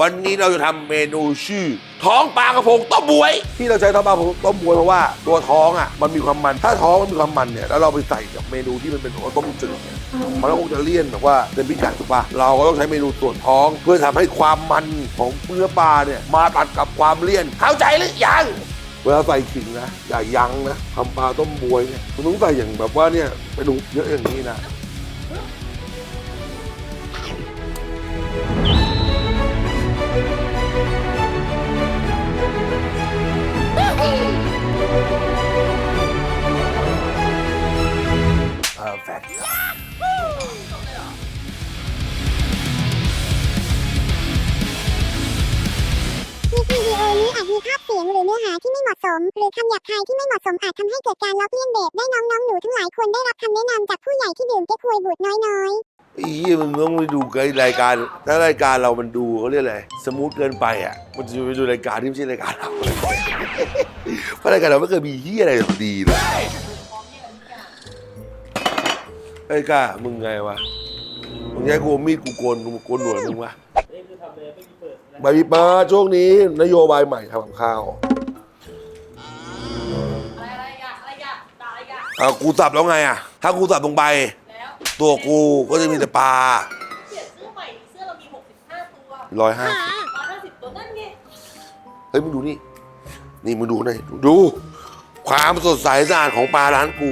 วันนี้เราจะทำเมนูชื่อ ท้องปลากระพงต้มบวย ที่เราใช้ท้องปลากระพงต้มบวยเพราะว่าตัวท้องอะมันมีความมัน ถ้าท้องมันมีความมันเนี่ยแล้วเราไปใส่กับเมนูที่มันเป็นของต้มจืดเนี่ยมันก็คงจะเลี่ยนแบบว่าเป็นพิกัดถูกปะเราก็ต้องใช้เมนูส่วนท้อง เพื่อทำให้ความมันของเนื้อปลาเนี่ยมาตัดกับความเลี่ยนเข้าใจหรือยังเวลาใส่ขิงนะอย่ายั้งนะทำปลาต้มบวยเนี่ยคุณต้องใส่อย่างแบบว่าเนี่ยไปดูเยอะอย่างนี้นะ perfect คลิปวิดีโอนี้อาจมีภาพเสียงหรือเนื้อหาที่ไม่เหมาะสม หรือคำหยาบคายที่ไม่เหมาะสมอาจทำให้เกิดการล้อเลียนเด็กได้น้องๆหนูทั้งหลายควรได้รับคำแนะนำจากผู้ใหญ่ที่ดื่มเก๊กฮวยบูดน้อยไอ้เหี้ยมึงต้องไปดูกับรายการ ถ้ารายการเรามันดูเขาเรียกอะไร สมูทเกินไปอะ มันจะไปดูรายการที่ไม่ใช่รายการเราเพราะรายการเราไม่เคยมีเหี้ยอะไรดีเลย ไอ้ยกล้ามึงไงวะ มึงใช้กูมีดกูโกนกูโกนหนวดมึงวะใบมีเปิดช่วงนี้ นโยบายใหม่ทำกับข้าวอะไรอะไรอะอะไรอะด่าอะไรอะเอากูสับแล้วไงอะ ถ้ากูสับลงไป แล้วตัวกูก็จะมีแต่ปลาเปลี่ยนเสื้อใหม่เสื้อเรามี 65 ตัวร้อยห้า150 ตัวนั่นไงเฮ้ยมึงดูนี่ นี่มึงดูหน่อยดู ความสดใสสะอาดของปลาร้านกู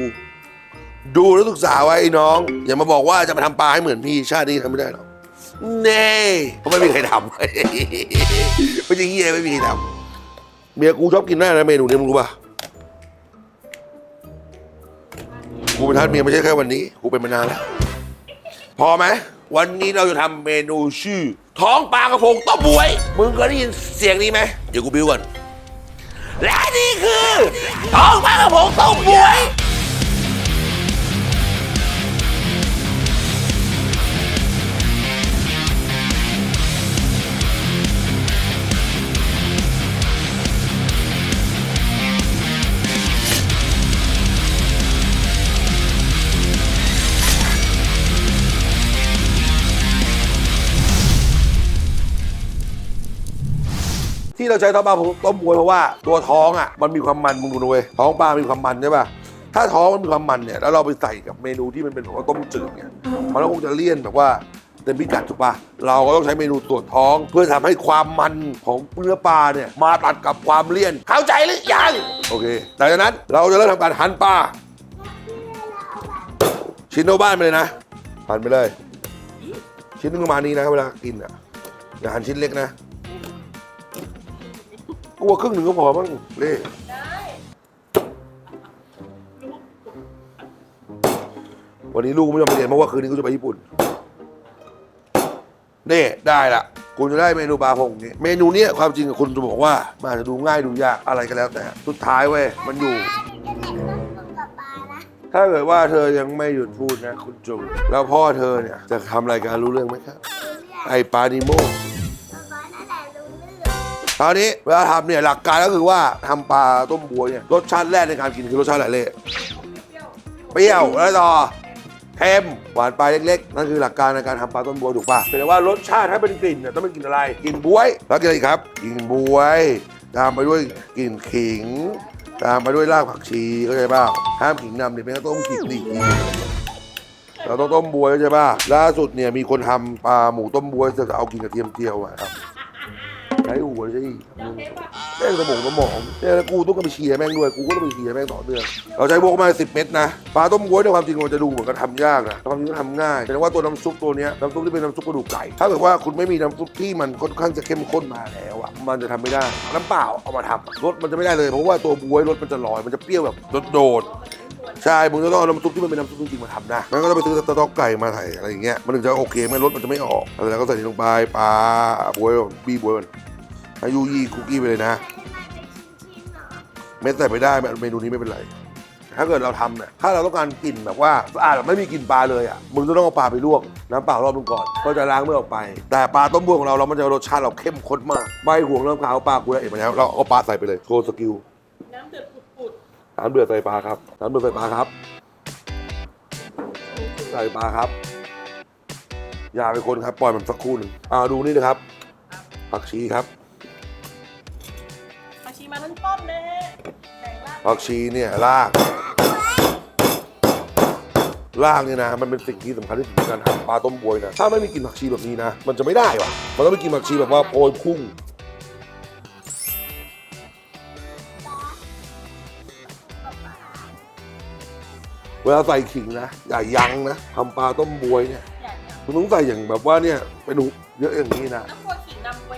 ดูแล้วศึกษาไว้ไอ้น้อง อย่ามาบอกว่าจะมาทำปลาให้เหมือนพี่ชาตินี้ทำไม่ได้หรอกเน่เพราะไม่มีใครทำ ไม่ใช่เฮียไม่มีใครทำเมียกูชอบกินหน้านะเมนูนี้มึงรู้ป่ะกูเป็นทาสเมียไม่ใช่แค่วันนี้กูเป็นมานานแล้วพอไหมวันนี้เราจะทำเมนูชื่อ ท้องปลากระพงต้มบวย มึงเคยได้ยินเสียงนี้ไหมเดี๋ยวกูบิ้วก่อนและนี่คือท้องปลากระพงต้มบวย ที่เราใช้ท้องปลาต้มบวยเพราะว่าตัวท้องอะมันมีความมันมึงดูนะเว้ยท้องปลามีความมันใช่ป่ะถ้าท้องมันมีความมันเนี่ยแล้วเราไปใส่กับเมนูที่มันเป็นของต้มจืดเนี่ยมันก็คงจะเลี่ยนแบบว่าเต็มพิกัดถูกป่ะเราก็ต้องใช้เมนูส่วนท้อง เพื่อทำให้ความมันของเนื้อปลาเนี่ยมาตัดกับความเลี่ยนเข้าใจหรือยังโอเคหลังจากนั้นเราจะเริ่มทำการหั่นปลาชิ้นโตบ้านไปเลยนะหั่นไปเลย ชิ้นนึงประมาณนี้นะเวลากินอะอย่าหั่นชิ้นเล็กนะ กลัวครึ่งหนึ่งก็พอมั้งเล่ได้วันนี้ลูกไม่ยอมไปเรียนเพราะว่าคืนนี้กูจะไปญี่ปุ่นนี่ได้ละคุณจะได้เมนูปลาพงนี้เมนูเนี้ยความจริงกับคุณจะบอกว่ามันอาจจะดูง่ายดูยากอะไรก็แล้วแต่ สุดท้ายเว้ยมันอยู่ ถ้าเกิดว่าเธอยังไม่หยุดพูดนะ คุณจุงแล้วพ่อเธอเนี่ยจะทำรายการรู้เรื่องไหมครับ ไอปานิโม คราวนี้เวลาทำเนี่ยหลักการก็คือว่าทำปลาต้มบัวเนี่ยรสชาติแรกในการกินคือรสชาติอะไรเล่เปรี้ยวแล้วต่อเค็มหวานปลายเล็กๆ นั่นคือหลักการในการทำปลาต้นบัวถูกป่ะเป็นว่ารสชาติถ้าเป็นกลิ่นเนี่ยต้องเป็นกลิ่นอะไรกลิ่นบวย แล้วกินอะไรอีกครับกลิ่นบวย ตามไปด้วยกลิ่นขิง ตามไปด้วยรากผักชีเข้าใจเปล่าห้ามขิงนำเนี่ยเป็นต้มขิงดิเราต้องต้มบวยเข้าใจป่ะล่าสุดเนี่ยมีคนทำปลาหมูต้มบวยจะเอากินกระเทียมเจียวมาครับ ใช้หัวใช่แม่งสมองสมองเนี่ยแล้วกูต้องไปเชียร์แม่งด้วย กูก็ต้องไปเชียร์แม่งต่อเนื่อง เราใช้พวกมา10เม็ดนะ ปลาต้มบ๊วยในความจริงมันจะดูเหมือนกับทำยากนะความจริงก็ทำง่าย แต่ว่าตัวน้ำซุปตัวนี้น้ำซุปที่เป็นน้ำซุปกระดูกไก่ ถ้าเกิดว่าคุณไม่มีน้ำซุปที่มันค่อนข้างจะเข้มข้นมาแล้วอะ มันจะทำไม่ได้ น้ำเปล่าเอามาทำรสมันจะไม่ได้เลย เพราะว่าตัวบ๊วยรสมันจะลอย มันจะเปรี้ยวแบบโดดใช่มึงจะต้องเอาน้ำซุปที่มันเป็นน้ำซุปจริงๆมาทำนะงั้นก็ต้องไปซื้อสต๊อกไก่มาใส่อะไรอย่างเงี้ย มันถึงจะโอเคไม่รสมันจะไม่ออก แล้วก็ใส่ลงไปปลาบวยบีบวยมัน ให้ยูยี่คุกกี้ไปเลยนะ เม็ดใส่ไม่ได้เมนูนี้ไม่เป็นไร ถ้าเกิดเราทำเนี่ยถ้าเราต้องการกลิ่นแบบว่าสะอาดแบบไม่มีกลิ่นปลาเลยอะมึงจะต้องเอาปลาไปลวกน้ำเปล่ารอบนึงก่อนก็จะล้างเมื่อออกไป แต่ปลาต้มบวของเราเรามันจะรสชาติเราเข้มข้นมากไม่ห่วงเรื่องขาวปลากูละเอียดมาแล้วเราเอาปลาใส่ไปเลยโชว์สกิลน้ำเดือดปุดน้ำเดือดใส่ปลาครับน้ำเดือดใส่ปลาครับ ใส่ปลาครับ อย่าไปคนครับปล่อยมันสักครู่หนึ่งอ่าดูนี่นะครับผักชีครับ มาทั้งต้นนะฮะแบ่งล่างผักชีเนี่ยราก รากเนี่ยนะ มันเป็นสิ่งที่สำคัญที่สุดในการทำปลาต้มบวยนะถ้าไม่มีกลิ่นผักชีแบบนี้นะ มันจะไม่ได้ว่ะ มันต้องมีกลิ่นผักชีแบบว่าโปรยพุ่ง เวลาใส่ขิงนะ อย่ายั้งนะทำปลาต้มบวยเนี่ยอย่างเนี้ยคุณต้องใส่อย่างแบบว่าเนี่ยเป็นหนูเยอะอย่างนี้นะ น้ำกลัวขิงนำไว้ได้ไหมอะ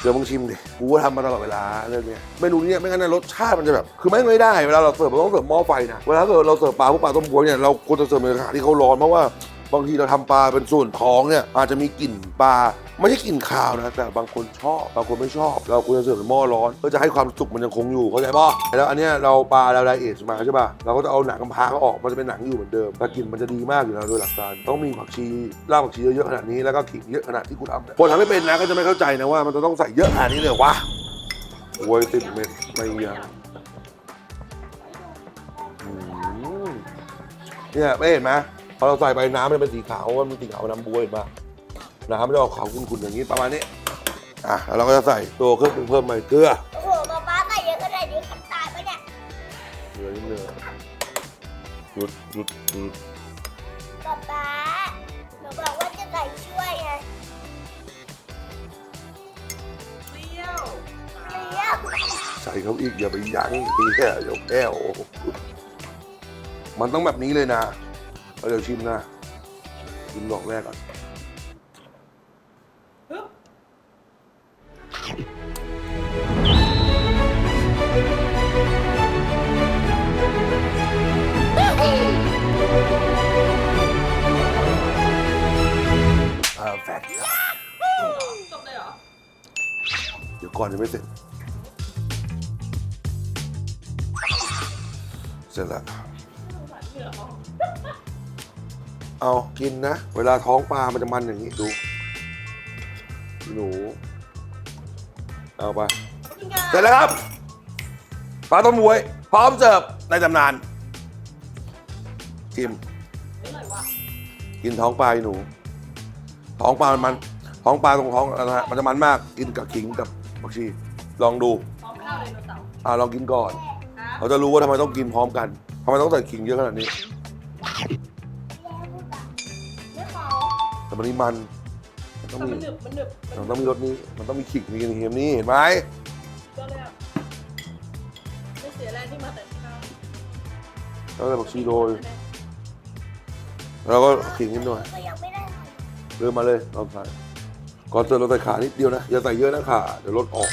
เดี๋ยวมึงชิมดิ กูก็ทำมาตลอดเวลาเรื่องเนี้ยเมนูเนี้ยไม่งั้นนะรสชาติมันจะแบบ คือไม่งไม่ได้ เวลาเราเสิร์ฟเราต้องเสิร์ฟหม้อไฟนะ เวลาเกิดเราเสิร์ฟปลาพวกปลาต้มกวยเนี่ยเราควรจะเสิร์ฟในสถานที่เขาร้อนเพราะว่า บางทีเราทำปลาเป็นส่วนท้องเนี่ยอาจจะมีกลิ่นปลาไม่ใช่กลิ่นคาวนะแต่บางคนชอบบางคนไม่ชอบ เราควรจะเสิร์ฟในหม้อร้อนเพื่อจะให้ความสุกมันยังคงอยู่เข้าใจป่ะแล้วอันเนี้ยเราปลาเราไดเอทมาใช่ป่ะเราก็จะเอาหนังกำพร้าออกมันจะเป็นหนังอยู่เหมือนเดิมแต่กลิ่นมันจะดีมากอยู่แล้วโดยหลักการต้องมีผักชีรากผักชีเยอะๆขนาดนี้แล้วก็ขิงเยอะขนาดที่กูทำคนทำไม่เป็นนะก็จะไม่เข้าใจนะว่ามันจะต้องใส่เยอะขนาดนี้เลยวะโวยติดเม็ดไม่ยังเนี่ยไม่เห็นไหม พอเราใส่ไปน้ำมันเป็นสีขาวมันเป็นสีขาวน้ำบวยเห็นปะน้ำมันจะออกขาวขุ่นๆอย่างนี้ประมาณนี้อะแล้วเราก็จะใส่ตัวเครื่องปรุงเพิ่มไปเกลือโอ้โหป๊าป๊าใส่เยอะขนาดนี้ขันตายปะเนี่ยเกลือนิดนึงหยุดหยุดหยุดป๊าป๊าหนูบอกว่าจะใส่ช่วยไงเปรี้ยวเลี้ยวใส่เขาอีกอย่าไปยั้งทีแค่เดี๋ยวแก้วมันต้องแบบนี้เลยนะ เอาเดี๋ยวชิมนะ ชิมดอกแรกก่อนฮึบอ่าแฟกจบเลยเหรอ เดี๋ยวก่อนยังไม่เสร็จ เสร็จแล้วสงสารเหงื่อเขา เอากินนะ เวลาท้องปลามันจะมันอย่างนี้ดู หนู เอาไปจริงอะเสร็จแล้วครับ ปลาต้มบวย พร้อมเสิร์ฟในตำนานชิมไม่อร่อยว่ะกินท้องปลาไอ้หนู ท้องปลามันมัน ท้องปลาตรงท้องนะฮะมันจะมันมาก กินกับขิงกับผักชี ลองดูพร้อมข้าวเลยโนเสาร์อ่าลองกินก่อนครับเราจะรู้ว่าทำไมต้องกินพร้อมกันทำไมต้องใส่ขิงเยอะขนาดนี้ มันนี่มันมันต้องแต่มีมันหนึบมันหนึบมันต้องมีรสนี้ มันต้องมีขิงมีกระเทียมนี่เห็นไหมเยอะเลยอะไม่เสียแรงที่มาแต่เช้าแล้วใส่ผักชีโรยแล้วก็ขิงนิดหน่อยก็ยังไม่ได้เริ่มมาเลยเราใส่ก่อนเสิร์ฟเราใส่ขานิดเดียวนะอย่าใส่เยอะนะขาเดี๋ยวรสออก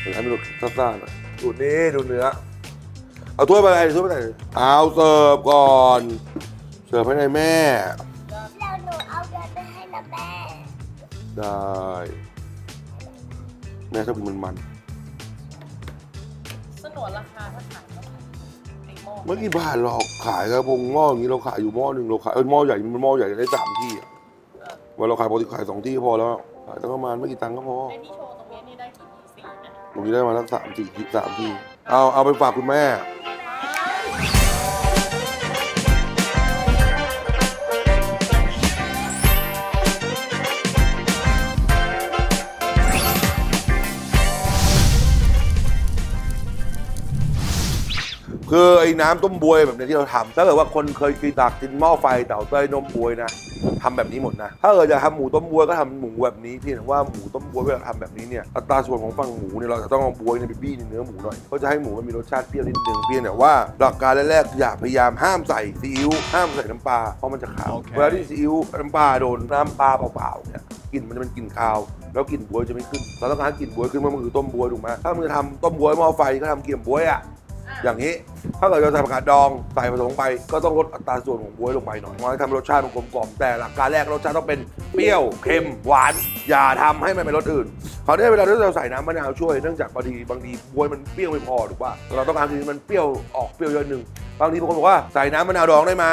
เดี๋ยวให้มันรสซ่าๆหน่อยดูนี่ดูเนื้อเอาถ้วยไปอะไรถ้วยไปไหนเอาเสิร์ฟก่อน เสิร์ฟให้ในายแม่ ได้ แม่ชอบกินมันมันสนวนราคาถ้าขายก็ไอ้หม้อๆเมื่อกี้บาทหรอกขายกระพงหม้ออย่างนี้เราขายอยู่หม้อหนึ่งเราขายเออหม้อใหญ่มันหม้อใหญ่ได้สามที่อะวันเราขายปกติขายสองที่ก็พอแล้วขายตั้งประมาณไม่กี่ตังค์ก็พอไอ้ที่โชว์ตรงนี้นี่ได้กี่สีนะ ตรงนี้ได้มาสักสามสี่ที่สามที่ เอาเอาไปฝากคุณแม่ คือไอ้น้ำต้มบวยแบบเนี้ยที่เราทำถ้าเกิดว่าคนเคยกินตักกินหม้อไฟเต่าเต้ยนมบวยนะทำแบบนี้หมดนะ ถ้าเกิดจะทำหมูต้มบวยก็ทำหมูแบบนี้เพียงแต่ว่าหมูต้มบวยเวลาทำแบบนี้เนี่ยอัตราส่วนของฝั่งหมูเนี่ยเราจะต้องเอาบวยในยไปบี้ในเนื้อหมูหน่อยเพื่อจะให้หมูมันมีรสชาติเปรี้ยวนิดนึงเพียงแต่ว่าหลักการแรกๆอย่าพยายามห้ามใส่ซีอิ๊วห้ามใส่น้ำปลาเพราะมันจะขาวโอเค เวลาที่ซีอิ๊วน้ำปลาโดนน้ำปลาเปล่าๆเนี่ยกลิ่นมันจะเป็นกลิ่นคาว แล้วกลิ่นบวยจะไม่ขึ้นเราต้องการให้กลิ่นบวยขึ้นเพราะมันคือต้มบวยถูกไหมถ้ามึงจะทำต้มบวยหม้อไฟก็ทำเกี่ยมบวยอะ อย่างนี้ถ้าเกิดเราใส่ผักกาดดองใส่ผสมลงไป ก็ต้องลดอัตราส่วนของบ๊วยลงไปหน่อยมันทำให้รสชาติมันกลมกล่อมแต่หลักการแรกรสชาติต้องเป็นเปรี้ยวเค็มหวาน อย่าทำให้มันเป็นรสอื่นคราวนี้เวลาที่เราใส่น้ำมะนาวช่วยเนื่องจากบางทีบางทีบ๊วยมันเปรี้ยวไม่พอถูกป่ะเราต้องการคือมันเปรี้ยวออกเปรี้ยวเยอะหนึ่งบางทีบางคนบอกว่าใส่น้ำมะนาวดองได้ไหม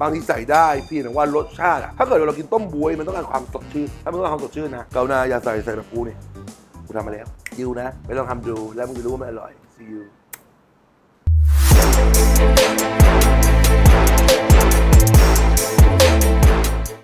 บางทีใส่ได้พี่แต่ว่ารสชาติอะถ้าเกิดเรากินต้มบ๊วยมันต้องการความสดชื่นถ้ามันต้องการความสดชื่นนะเกานาอย่าใส่ใส่แบบกูนี่กูทำมาแล้วดิวนะไม่ต้องทำดูแล้วมึงจะรู้ว่ามันอร่อย see you